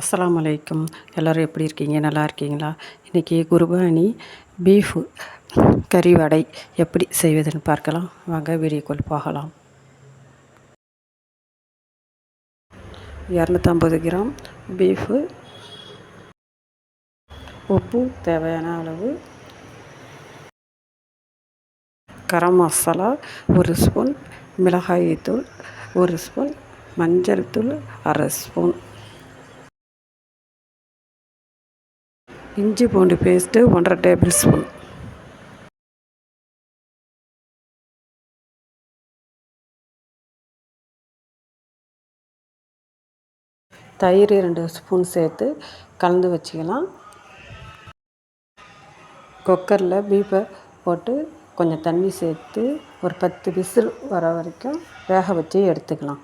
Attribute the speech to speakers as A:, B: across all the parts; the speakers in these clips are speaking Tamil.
A: அஸ்லாம் வலைக்கம் எல்லோரும் எப்படி இருக்கீங்க நல்லா இருக்கீங்களா இன்றைக்கி குருபானி பீஃபு கறி வடை எப்படி செய்வதுன்னு பார்க்கலாம் வாங்க வீடியோக்குள் போகலாம் இரநூத்தம்பது கிராம் பீஃபு உப்பு தேவையான அளவு கரம் மசாலா ஒரு ஸ்பூன் மிளகாய் தூள் ஒரு ஸ்பூன் மஞ்சள் தூள் அரை ஸ்பூன் இஞ்சி பூண்டு பேஸ்ட்டு ஒன்றரை டேபிள் ஸ்பூன் தயிர் ரெண்டு ஸ்பூன் சேர்த்து கலந்து வச்சுக்கலாம் குக்கரில் பீப்பை போட்டு கொஞ்சம் தண்ணி சேர்த்து ஒரு பத்து விசில் வர வரைக்கும் வேக வச்சு எடுத்துக்கலாம்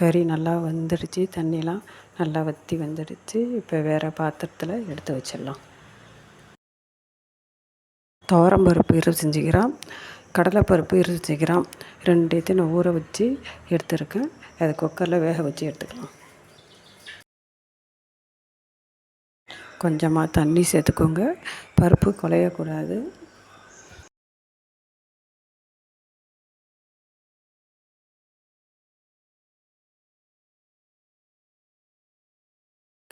A: கறி நல்லா வந்துடுச்சு தண்ணிலாம் நல்லா வற்றி வந்துடுச்சு இப்போ வேறு பாத்திரத்தில் எடுத்து வச்சிடலாம் துவரம்பருப்பு இருபத்தஞ்சி கிராம் கடலைப்பருப்பு இருபத்தஞ்சி கிராம் ரெண்டுத்தையும் நான் ஊற வச்சு எடுத்துருக்கேன் அதை குக்கரில் வேக வச்சு எடுத்துக்கலாம் கொஞ்சமாக தண்ணி சேர்த்துக்கோங்க பருப்பு குலையக்கூடாது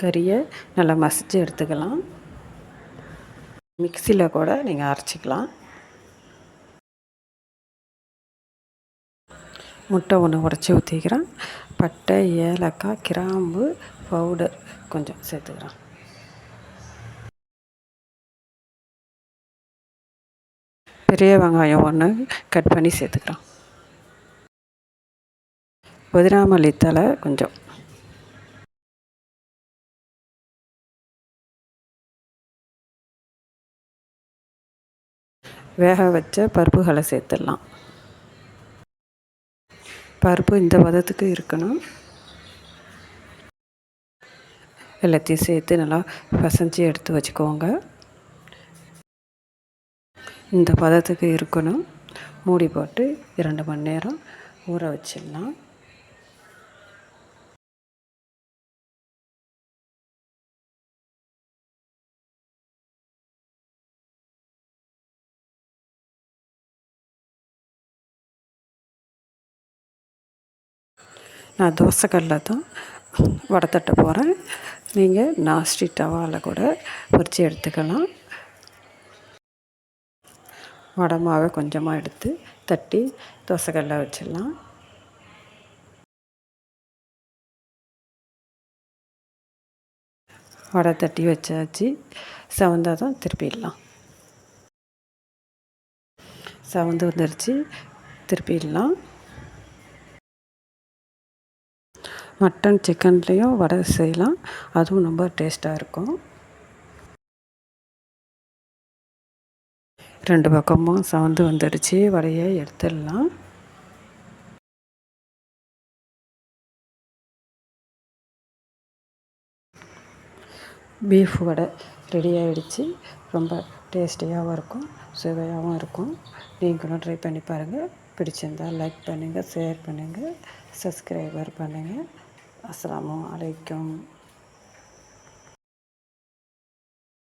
A: கறியை நல்லா மசித்து எடுத்துக்கலாம் மிக்சியில் கூட நீங்கள் அரைச்சிக்கலாம் முட்டை ஒன்று உடச்சி ஊற்றிக்கிறேன் பட்டை ஏலக்காய் கிராம்பு பவுடர் கொஞ்சம் சேர்த்துக்கிறேன் பெரிய வெங்காயம் ஒன்று கட் பண்ணி சேர்த்துக்கிறோம் புதினாமல்லி தலை கொஞ்சம் வேக வச்ச பருப்புகளை சேர்த்துடலாம் பருப்பு இந்த பதத்துக்கு இருக்கணும் எல்லாத்தையும் சேர்த்து நல்லா பசஞ்சு எடுத்து வச்சுக்கோங்க இந்த பதத்துக்கு இருக்கணும் மூடி போட்டு இரண்டு மணி நேரம் ஊற வச்சிடலாம் நான் தோசைக்கல்ல தான் வடை தட்ட போகிறேன் நீங்கள் நாஸ்டி டவாவில் கூட பொறிச்சு எடுத்துக்கலாம் வடை மாவை கொஞ்சமாக எடுத்து தட்டி தோசைக்கல்ல வச்சிடலாம் வடை தட்டி வச்சாச்சு செவந்தால் தான் திருப்பிடலாம் சவுந்து வந்துருச்சு திருப்பிடலாம் மட்டன் சிக்கன்லேயும் வடை செய்யலாம் அதுவும் ரொம்ப டேஸ்ட்டாக இருக்கும் ரெண்டு பக்கமும் சவுண்டு வந்துடுச்சு வடையை எடுத்துடலாம் பீஃப் வடை ரெடி ஆகிடுச்சு ரொம்ப டேஸ்டியாகவும் இருக்கும் சுவையாகவும் இருக்கும் நீங்களும் ட்ரை பண்ணி பாருங்கள் பிடிச்சிருந்தால் லைக் பண்ணுங்கள் ஷேர் பண்ணுங்கள் சப்ஸ்கிரைபர் பண்ணுங்கள் আসসালামু আলাইকুম